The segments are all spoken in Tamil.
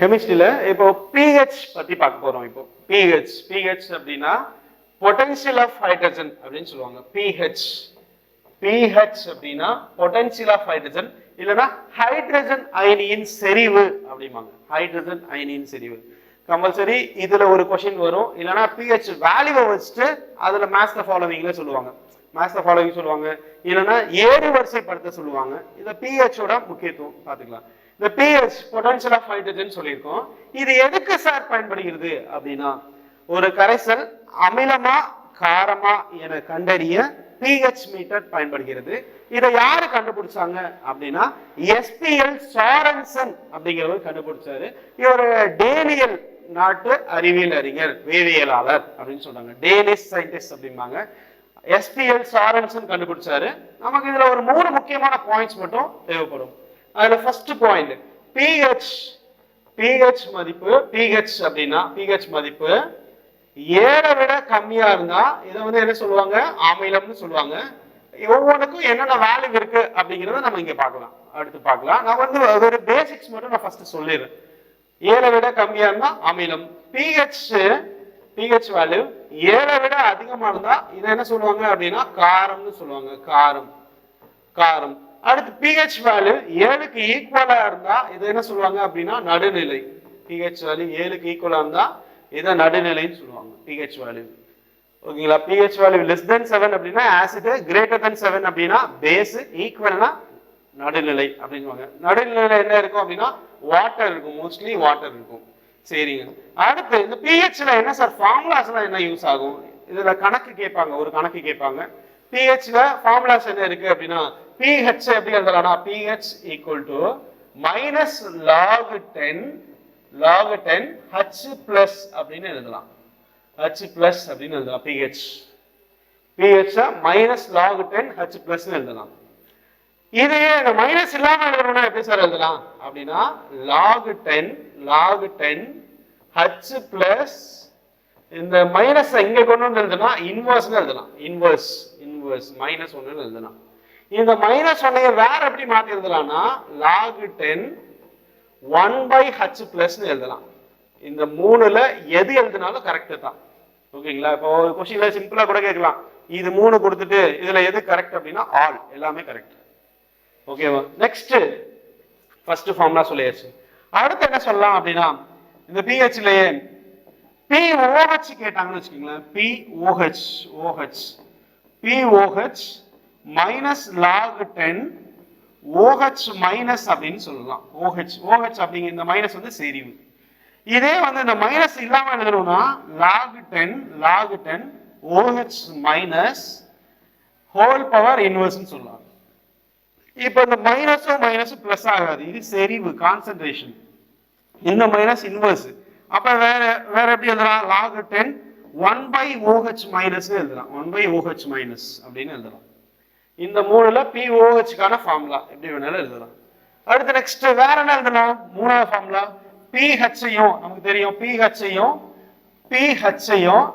கெமிஸ்ட்ரியில இப்போ பிஹெச் பற்றி பார்க்க போகிறோம் இப்போ. பிஹெச் பிஹெச் அப்படின்னா பொட்டன்சியல் ஆஃப் ஹைட்ரஜன் அப்படின்னு சொல்லுவாங்க. பிஹெச் பிஹெச் அப்படின்னா பொட்டன்சியல் ஆஃப் ஹைட்ரஜன் இல்லைன்னா ஹைட்ரஜன் அயனியின் செறிவு அப்படிம்பாங்க. ஹைட்ரஜன் அயனியின் செறிவு. கம்பல்சரி இதில் ஒரு கொஷின் வரும். இல்லைன்னா பிஹெச் வேல்யூவை வச்சுட்டு அதில் மேத்ஸ் ஃபாலோவிங்ல சொல்லுவாங்க. மேத்ஸ் ஃபாலோவிங் சொல்லுவாங்க. இல்லைன்னா ஏறு வரிசைப்படுத்த சொல்லுவாங்க. இதை பிஹெச்சோட முக்கியத்துவம் பார்த்துக்கலாம். இந்த பிஹெச் பொட்டன்ஷியல் ஆஃப் ஹைட்ரஜன் சொல்லியிருக்கோம். இது எதுக்கு சார் பயன்படுகிறது அப்படின்னா ஒரு கரைசல் அமிலமா காரமா என கண்டறிய பிஹெச் மீட்டர் பயன்படுகிறது. இதை யாரு கண்டுபிடிச்சாங்க அப்படின்னா எஸ்பிஎல் சாரன்சன் அப்படிங்கிறவர் கண்டுபிடிச்சாரு. இவர் டேனியல் நாட்டு அறிவியல் அறிஞர் வேதியியலாளர் அப்படின்னு சொல்றாங்க. டேனிஷ் சயின்டிஸ்ட் அப்படிம்பாங்க. எஸ்பிஎல் சாரன்சன் கண்டுபிடிச்சாரு. நமக்கு இதுல ஒரு மூணு முக்கியமான பாயிண்ட்ஸ் மட்டும் தேவைப்படும். அதில் ஃபர்ஸ்ட் பாயிண்ட் பிஹெச் பிஹெச் மதிப்பு பிஹெச் அப்படின்னா பிஹெச் மதிப்பு ஏழை விட கம்மியா இருந்தா இதை வந்து என்ன சொல்லுவாங்க? அமிலம்னு சொல்லுவாங்க. ஒவ்வொன்றுக்கும் என்னென்ன வேல்யூ இருக்கு அப்படிங்கிறத நம்ம இங்க பார்க்கலாம். அடுத்து பார்க்கலாம். நான் வந்து ஒரு பேசிக்ஸ் மட்டும் நான் ஃபர்ஸ்ட் சொல்லிடுறேன். ஏழை விட கம்மியா இருந்தா அமிலம். பிஹெச் பிஹெச் வேல்யூ ஏழை விட அதிகமா இருந்தா இதை என்ன சொல்லுவாங்க அப்படின்னா காரம்னு சொல்லுவாங்க. காரம். காரம். அடுத்து பிஹெச் வேல்யூ ஏழுக்கு ஈக்குவலா இருந்தா இதை என்ன சொல்லுவாங்க அப்படின்னா நடுநிலை. பிஹெச் வேல்யூ ஏழுக்கு ஈக்குவலா இருந்தா இதை நடுநிலைன்னு சொல்லுவாங்க பிஹெச் வேல்யூ ஓகேங்களா? PH value less than seven அப்படின்னா ஆசிட் கிரேட்டர் தென் செவன் அப்படின்னா பேஸ் ஈக்குவல்னா நடுநிலை அப்படின்னுவாங்க நடுநிலை என்ன இருக்கும் அப்படின்னா வாட்டர் இருக்கும் மோஸ்ட்லி வாட்டர் இருக்கும். சரிங்க. அடுத்து இந்த பிஹெச்ல என்ன சார் ஃபார்முலாஸ்லாம் என்ன யூஸ் ஆகும்? இதுல கணக்கு கேட்பாங்க ஒரு கணக்கு கேட்பாங்க. பிஹெச்ல ஃபார்முலாஸ் என்ன இருக்கு அப்படின்னா பிஹெச் எப்படி எழுதலாம்னா pH equal to minus log ten log ten H plus அப்படின்னு எழுதலாம். ஹச் பிளஸ் அப்படின்னு எழுதலாம் pH pH minus log ten H பிளஸ்னு எழுதலாம். இதையே இந்த மைனஸ் இல்லாம எழுதணும்னா எப்படி சார் எழுதலாம்? அப்படின்னா log ten log ten H plus இந்த மைனஸ் எங்க கொண்டு வந்து எழுதுனா இன்வர்ஸ்னு எழுதலாம். இன்வர்ஸ் இன்வர்ஸ் மைனஸ் ஒன்னு எழுதலாம். இந்த மைனஸ் ஒன்னைய வேற எப்படி மாத்தி எழுதலாம்னா log ten one by H பிளஸ்னு எழுதலாம். இந்த மூணுல எது எழுதினாலும் கரெக்டு தான். ஓகேங்களா? இப்போ ஒரு கொஸ்டின்ல சிம்பிளா கூட கேட்கலாம். இது மூணு கொடுத்துட்டு இதுல எது கரெக்ட் அப்படின்னா ஆல் எல்லாமே கரெக்ட் ஓகேவா? நெக்ஸ்ட் ஃபர்ஸ்ட் ஃபார்ம்லாம் சொல்லியாச்சு. அடுத்து என்ன சொல்லலாம் அப்படின்னா இந்த பிஹெச்லயே பிஓஹெச் கேட்டாங்கன்னு வச்சுக்கோங்களேன். POH OH pOH minus log ten OH minus அப்படின்னு சொல்லலாம். ஓஹெச் ஓஹெச் அப்படிங்கிற இந்த மைனஸ் வந்து செறிவு. இதே வந்து இந்த மைனஸ் இல்லாமல் எழுதணும்னா log ten log ten OH minus whole power இன்வர்ஸ்னு சொல்லலாம். இப்போ இந்த மைனஸும் மைனஸும் ப்ளஸ் ஆகாது. இது செறிவு கான்சென்ட்ரேஷன் இந்த மைனஸ் இன்வர்ஸ் அப்போ வேற வேற எப்படி எழுதலாம்? Log ten one by OH minus எழுதலாம். ஒன் பை ஓஹெச் மைனஸ் அப்படின்னு எழுதலாம். இந்த மூணுல பிஓஹெச்சுக்கான ஃபார்முலா எப்படி வேணாலும் எழுதலாம். அடுத்து நெக்ஸ்ட் வேற என்ன எழுதலாம்? மூணாவது ஃபார்முலா பிஹெச்சையும் நமக்கு தெரியும் பிஹெச்சையும் பிஹெச்சையும்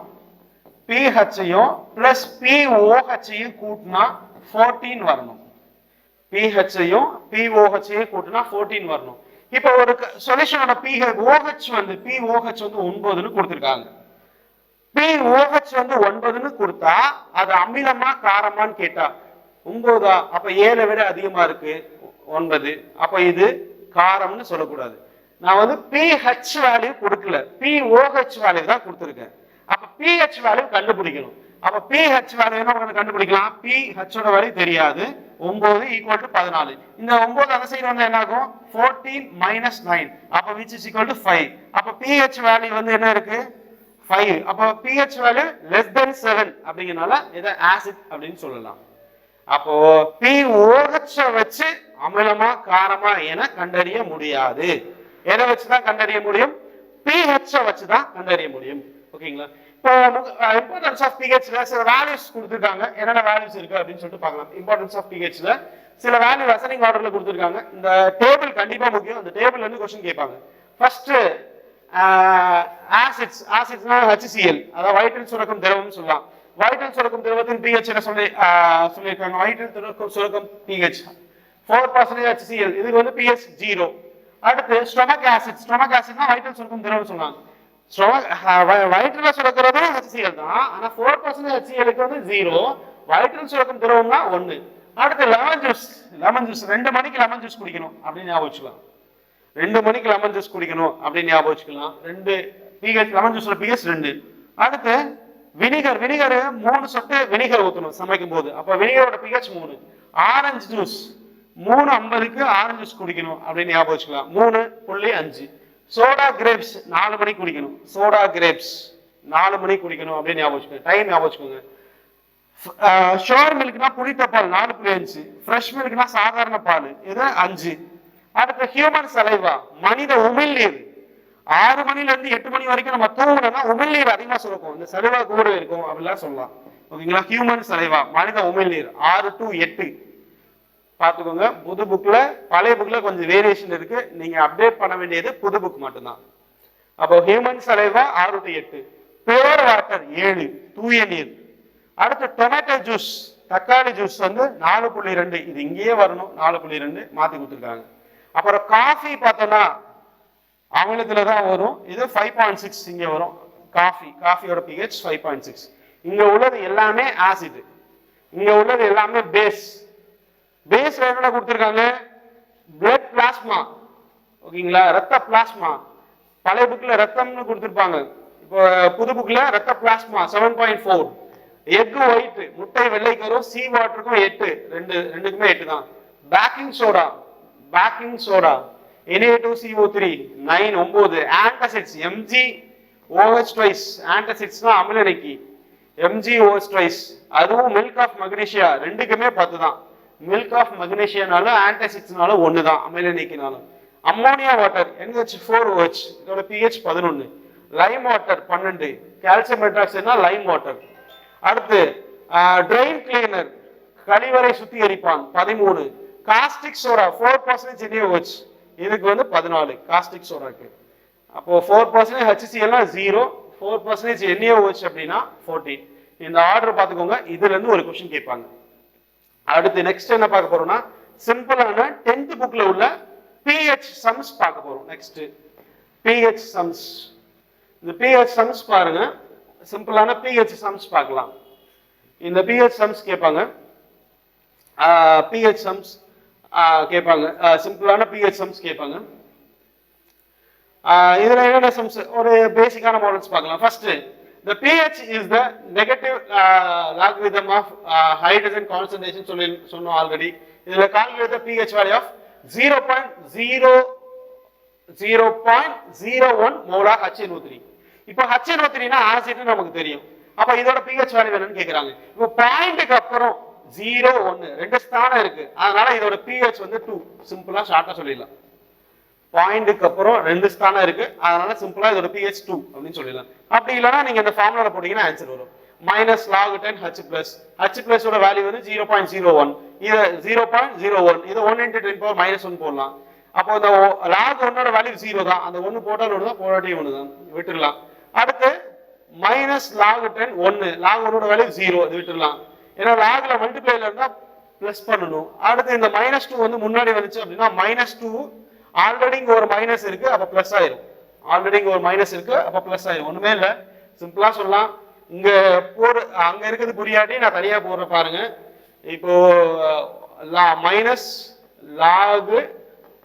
பிஹெச்சையும் பிளஸ் பிஓஹெச்சையும் கூட்டினா ஃபோர்டீன் வரணும். பிஹெச்சையும் பிஓஹெச்சையும் கூட்டினா ஃபோர்டீன் வரணும். இப்போ ஒரு சொல்யூஷனோட பிஹெச் ஓஹெச் வந்து பிஓஹெச் வந்து ஒன்பதுன்னு கொடுத்துருக்காங்க. பிஓஹெச் வந்து ஒன்பதுன்னு கொடுத்தா அது அமிலமா காரமான்னு கேட்டா ஒன்பதா? அப்ப ஏழை விட அதிகமா இருக்கு. ஒன்பது. அப்ப இது காரம்னு சொல்லக்கூடாது. நான் வந்து பிஹெச் வேல்யூ கொடுக்கல. பிஓஹெச் வேல்யூ தான் கொடுத்துருக்கேன். அப்ப பிஹெச் வேல்யூ கண்டுபிடிக்கணும். அப்ப பிஹெச் வேல்யூ என்ன கண்டுபிடிக்கலாம்? பிஹெச் ஓட வேல்யூ தெரியாது. ஒன்பது ஈக்குவல் டு பதினாலு. இந்த ஒன்பது அந்த சைடு வந்து என்ன ஆகும் ஃபோர்டீன் மைனஸ் நைன் அப்ப which is equal to five அப்ப பிஹெச் வேல்யூ வந்து என்ன இருக்கு? ஃபைவ் அப்போ pH value less than seven அப்படிங்கிறனால இதை ஆசிட் அப்படின்னு சொல்லலாம். அப்போ பிஓஹெச் வச்சு அமிலமா காரமா என கண்டறிய முடியாது. எதை வச்சு தான் கண்டறிய முடியும்? பிஹெச் வச்சு தான் கண்டறிய முடியும். ஓகேங்களா? இப்போ இம்பார்ட்டன்ஸ் ஆஃப் பிஹெச்ல சில வேல்யூஸ் கொடுத்துருக்காங்க. என்னென்ன வேல்யூஸ் இருக்கு அப்படின்னு சொல்லிட்டு பார்க்கலாம். இம்பார்ட்டன்ஸ் ஆஃப் பிஹெச்ல சில வேல்யூ அசனிங் ஆர்டர்ல கொடுத்துருக்காங்க. இந்த டேபிள் கண்டிப்பா முக்கியம். அந்த டேபிள் வந்து கொஸ்டின் கேட்பாங்க. ஃபர்ஸ்ட் ஆசிட்ஸ் ஆசிட்ஸ்னா ஹெச்சிஎல் அதாவது வயிற்றில் சுரக்கும் திரவம்னு சொல்லலாம். வயிற்றில் சுரக்கும் திரவத்தின் பிஹெச் என்ன சொல்லி சொல்லியிருக்காங்க. வயிற்றில் சுரக்கும் சுரக்கும் பிஹெச் ஃபோர் பர்சன்டேஜ் ஹெச்சிஎல் இதுக்கு வந்து பிஹெச் ஜீரோ அடுத்து ஸ்டொமக் ஆசிட் ஸ்டொமக் ஆசிட்னா வயிற்றில் சுரக்கும் திரவம் சொன்னாங்க. வயிற்றில் வயிற்றுல சுரக்கிறது ஹெச்சிஎல் தான். ஆனா ஃபோர் பர்சன்டேஜ் ஹெச்சிஎலுக்கு வந்து ஜீரோ வயிற்றில் சுரக்கும் திரவம்னா ஒன்று அடுத்து லெமன் ஜூஸ் லெமன் ஜூஸ் ரெண்டு மணிக்கு லெமன் ஜூஸ் குடிக்கணும் அப்படின்னு ஞாபகம் வச்சுக்கலாம். ரெண்டு மணிக்கு லெமன் ஜூஸ் குடிக்கணும் அப்படின்னு ஞாபகம் வச்சுக்கலாம். ரெண்டு பிஹெச் லெமன் ஜூஸ்ல பிஹெச் ரெண்டு. அடுத்து வினிகர் வினிகர் மூணு சொட்டு வினிகர் ஊற்றணும் சமைக்கும் போது அப்போ வினிகரோட பிஹெச் மூணு. ஆரஞ்சு ஜூஸ் மூணு ஐம்பதுக்கு ஆரஞ்சு ஜூஸ் குடிக்கணும் அப்படின்னு ஞாபகம் வச்சுக்கலாம். மூணு புள்ளி அஞ்சு. சோடா கிரேப்ஸ் நாலு மணிக்கு குடிக்கணும். சோடா கிரேப்ஸ் நாலு மணிக்கு குடிக்கணும் அப்படின்னு ஞாபகம் வச்சுக்கோங்க. டைம் ஞாபகம் வச்சுக்கோங்க. ஷோர் மில்க்னா புளித்த பால் நாலு புள்ளி அஞ்சு. ஃப்ரெஷ் மில்க்னா சாதாரண பால். இது அஞ்சு. அடுத்து ஹியூமன் சலைவா மனித உமிழ்நீர். ஆறு மணில இருந்து எட்டு மணி வரைக்கும் நம்ம தூங்கணும்னா உமிழ்நீர் அதிகமா சுரக்கும். இந்த சலுவா கூட இருக்கும் அப்படிலாம் சொல்லலாம். ஓகேங்களா? ஹியூமன் சலைவா மனித உமிழ்நீர் ஆறு டு எட்டு. பார்த்துக்கோங்க. புது புக்ல பழைய புக்ல கொஞ்சம் வேரியேஷன் இருக்கு. நீங்க அப்டேட் பண்ண வேண்டியது புது புக் மட்டும்தான். அப்போ ஹியூமன் சலைவா ஆறு டு எட்டு. பியூர் வாட்டர் ஏழு. தூய நீர். அடுத்து டொமேட்டோ ஜூஸ் தக்காளி ஜூஸ் வந்து நாலு புள்ளி ரெண்டு. இது இங்கேயே வரணும். நாலு புள்ளி ரெண்டு. மாத்தி கொடுத்துருக்காங்க. அப்புறம் காஃபி பார்த்தோம்னா ஆங்கிலத்தில் தான் வரும். இது ஃபைவ் பாயிண்ட் சிக்ஸ் இங்கே வரும். காஃபி காஃபியோட பிஹெச் ஃபைவ் பாயிண்ட் சிக்ஸ் இங்கே உள்ளது எல்லாமே ஆசிட் இங்கே உள்ளது எல்லாமே பேஸ் பேஸ் என்ன கொடுத்துருக்காங்க? பிளட் பிளாஸ்மா ஓகேங்களா? ரத்த பிளாஸ்மா பழைய புக்கில் ரத்தம்னு கொடுத்துருப்பாங்க. இப்போ புது புக்கில் ரத்த plasma seven point four egg white முட்டை வெள்ளைக்கரும் சீ வாட்டருக்கும் எட்டு. ரெண்டு ரெண்டுக்குமே எட்டு தான் baking soda baking soda Na2CO3 three nine ஒன்பது ஆன்டாசிட்ஸ் எம்ஜி ஓஹெச் ட்வைஸ் ஆன்டாசிட்ஸ்னா அமிலனைக்கு. எம்ஜி ஓஹெச் ட்வைஸ் அதுவும் மில்க் ஆஃப் மக்னீஷியா ரெண்டுக்குமே பத்து தான் மில்க் ஆஃப் மக்னீஷியானாலும் ஆன்டாசிட்ஸ்னாலும் ஒன்று தான் அமிலனைக்குனாலும் ammonia water NH four OH இதோட பிஹெச் பதினொன்று லைம் வாட்டர் பன்னெண்டு. கால்சியம் ஹைட்ராக்சைட்னா லைம் வாட்டர் அடுத்து ட்ரெயின் கிளீனர் கழிவறை சுத்திகரிப்பான் பதிமூணு. Caustic soda four percentage NaOH இதுக்கு வந்து பதினாலு காஸ்டிக் சோடாக்கு அப்போ ஃபோர் பர்சன்டேஜ் ஹெச்சிசிஎல்னா ஜீரோ ஃபோர் பர்சன்டேஜ் NaOH அப்படின்னா ஃபோர்டீன் இந்த ஆர்டர் பார்த்துக்கோங்க இதுலேருந்து ஒரு கொஷின் கேட்பாங்க. அடுத்து நெக்ஸ்ட் என்ன பார்க்க போறோம்னா சிம்பிளான டென்த் புக்கில் உள்ள பிஹெச் சம்ஸ் பார்க்க போகிறோம் நெக்ஸ்ட் பிஹெச் சம்ஸ் இந்த பிஹெச் சம்ஸ் பாருங்க. சிம்பிளான பிஹெச் சம்ஸ் பார்க்கலாம். இந்த பிஹெச் சம்ஸ் கேட்பாங்க. பிஹெச் சம்ஸ் கேட்பாங்க. சிம்பிளான பிஹெச் சம்ஸ் கேட்பாங்க. இதில் என்னென்ன சம்ஸ் ஒரு பேசிக்கான மாடல்ஸ் பார்க்கலாம். First the pH is the negative uh, logarithm of uh, hydrogen concentration சொல்லி சொன்னோம் ஆல்ரெடி இதுல calculate zero pH value of 0.0 0.01 molar HNO3 இப்போ HNO3 னா ஆசிட் நமக்கு தெரியும். அப்ப இதோட pH வேல்யூ என்னன்னு கேக்குறாங்க. இப்போ பாயிண்ட்க்கு அப்புறம் 0 1 ரெண்டு ஸ்தானம் இருக்கு. அதனால இதோட பிஹெச் வந்து டூ சிம்பிளா ஷார்ட்டா சொல்லிடலாம். பாயிண்ட்டுக்கு அப்புறம் ரெண்டு ஸ்தானம் இருக்கு. அதனால சிம்பிளா இதோட பிஹெச் டூ அப்படின்னு சொல்லிடலாம். அப்படி இல்லைன்னா நீங்க இந்த ஃபார்முலா போட்டீங்கன்னா ஆன்சர் வரும். Minus log ten H plus H பிளஸோட value வந்து ஜீரோ பாயிண்ட் ஜீரோ ஒன் இது ஜீரோ பாயிண்ட் ஜீரோ ஒன் இது one into ten power minus one போடலாம். அப்போ இந்த லாக் ஒன்னோட வேல்யூ ஜீரோ தான். அந்த ஒன்னு போட்டால் ஒன்று தான் போராட்டி ஒன்று தான். விட்டுடலாம். அடுத்து மைனஸ் லாக் டென் ஒன்னு லாக் ஒன்னோட வேல்யூ ஜீரோ இது விட்டுடலாம். ஏன்னா லாக்ல மல்டிப்ளைல இருந்தா பிளஸ் பண்ணணும். அடுத்து இந்த மைனஸ் டூ வந்து முன்னாடி வந்துச்சு அப்படின்னா மைனஸ் டூ ஆல்ரெடி இங்க ஒரு மைனஸ் இருக்கு அப்ப பிளஸ் ஆயிரும். ஆல்ரெடி இங்க ஒரு மைனஸ் இருக்கு அப்ப பிளஸ் ஆயிரும். ஒண்ணுமே இல்ல. சிம்பிளா சொல்லலாம். இங்க போற அங்க இருக்கிறது புரியாட்டி நான் தனியா போடுற பாருங்க. இப்போ மைனஸ் லாகு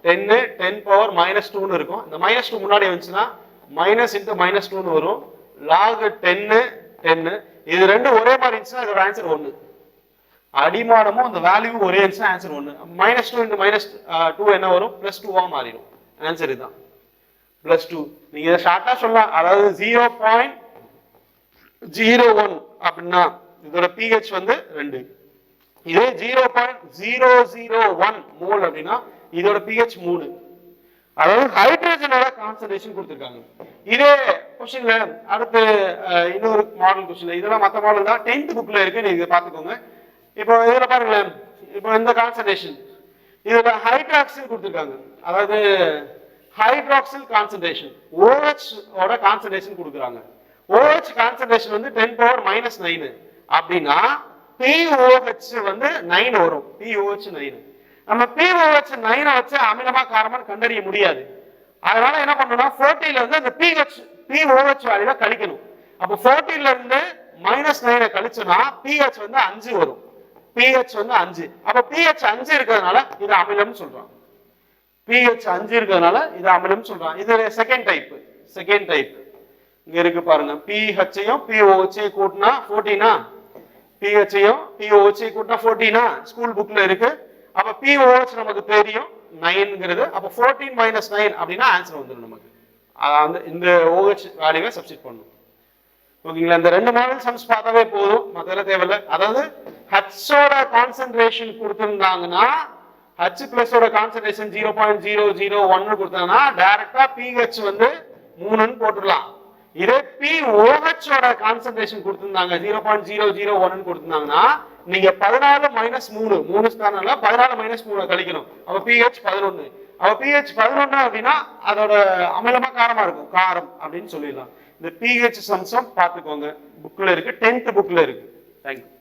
டென்னு டென் பவர் மைனஸ் டூன்னு இருக்கும். இந்த மைனஸ் டூ முன்னாடி வந்துச்சுன்னா மைனஸ் இன்ட்டு மைனஸ் டூன்னு வரும். லாகு டென்னு டென்னு இது ரெண்டும் ஒரே மாதிரி இருந்துச்சுன்னா இதோட ஆன்சர் ஒன்று அடிமானமும் அந்த வேல்யூவும் ஒரே இருந்துச்சுன்னா ஆன்சர் ஒன்று minus two into minus two என்ன வரும்? ப்ளஸ் டூவாக மாறிடும். ஆன்சர் இதுதான். ப்ளஸ் டூ நீங்கள் இதை ஷார்ட்டாக சொல்லலாம். அதாவது ஜீரோ பாயிண்ட் ஜீரோ ஒன் அப்படின்னா இதோட பிஹெச் வந்து ரெண்டு. இதே zero point zero zero one mole அப்படின்னா இதோட பிஹெச் மூணு. அதாவது ஹைட்ரஜனோட கான்சன்ட்ரேஷன் கொடுத்துருக்காங்க. இதே கொஸ்டின்ல அடுத்து இன்னொரு மாடல் கொஸ்டின். இதெல்லாம் மற்ற மாடல் தான். டென்த் புக்ல இருக்கு. நீங்க பாத்துக்கோங்க இப்போ இதுல பாருங்களேன். இப்போ இந்த கான்சன்ட்ரேஷன் இதுல ஹைட்ராக்சில் கொடுத்துருக்காங்க. அதாவது ஹைட்ராக்சில் கான்சன்ட்ரேஷன் ஓஹெச் ஓட கான்சன்ட்ரேஷன் கொடுக்குறாங்க. OH ஓஹெச் கான்சன்ட்ரேஷன் வந்து டென் பவர் மைனஸ் நைனு அப்படின்னா பிஓஹெச் வந்து நைன் வரும். பிஓஹெச் நைன் நம்ம பிஓஹெச் நைனை வச்சு அமிலமா காரமான்னு கண்டறிய முடியாது. அதனால என்ன பண்ணணும்னா 40 வந்து அந்த பிஹெச் பிஓஹெச் வேல்யூல கழிக்கணும். அப்போ ஃபோர்டீன்ல இருந்து மைனஸ் நைனை கழிச்சோம்னா பிஹெச் வந்து அஞ்சு வரும். பிஹெச் வந்து அஞ்சு. அப்ப பிஹெச் அஞ்சு இருக்கிறதுனால இது அமிலம்னு சொல்றான் பிஹெச் அஞ்சு இருக்கிறதுனால இது அமிலம் சொல்றான் இது செகண்ட் டைப் செகண்ட் டைப் இங்க இருக்கு பாருங்க. பிஹெச்சையும் பிஓஹெச்சையும் கூட்டினா ஃபோர்டீனா பிஹெச்சையும் பிஓஹெச்சையும் கூட்டினா ஃபோர்டீனா ஸ்கூல் புக்ல இருக்கு. அப்ப பிஓஹெச் நமக்கு தெரியும். நைன்ங்கிறது அப்ப ஃபோர்டீன் மைனஸ் நைன் அப்படின்னா ஆன்சர் வந்துடும் நமக்கு. அந்த இந்த ஓஹெச் வேல்யூவை சப்ஸ்டிட் பண்ணும் ஓகேங்களா? இந்த ரெண்டு மாடல் சம்ஸ் பார்த்தாவே போதும். மத்தெல்லாம் தேவையில்ல. அதாவது ஹச்சோட கான்சென்ட்ரேஷன் கொடுத்துருந்தாங்கன்னா H பிளஸோட concentration zero point zero zero ஒன்னு கொடுத்தாங்கன்னா டைரக்டா பிஹெச் வந்து மூணுன்னு போட்டுடலாம். இதே பி ஓஹெச்சோட கான்சென்ட்ரேஷன் கொடுத்துருந்தாங்க ஜீரோ பாயிண்ட் ஜீரோ ஜீரோ ஒன்னு கொடுத்துருந்தாங்கன்னா நீங்க பதினாலு மைனஸ் மூணு மூணு ஸ்தானம் பதினாலு மைனஸ் மூணு கழிக்கணும். அப்ப பிஹெச் பதினொன்னு. பிஹெச் பதினொன்னு அப்படின்னா அதோட அமிலமா காரமா இருக்கும். காரம் அப்படின்னு சொல்லிடலாம். இந்த பிஹெச் சம்சம் பார்த்துக்கோங்க. புக்ல இருக்கு. டென்த் புக்ல இருக்கு. தேங்க்யூ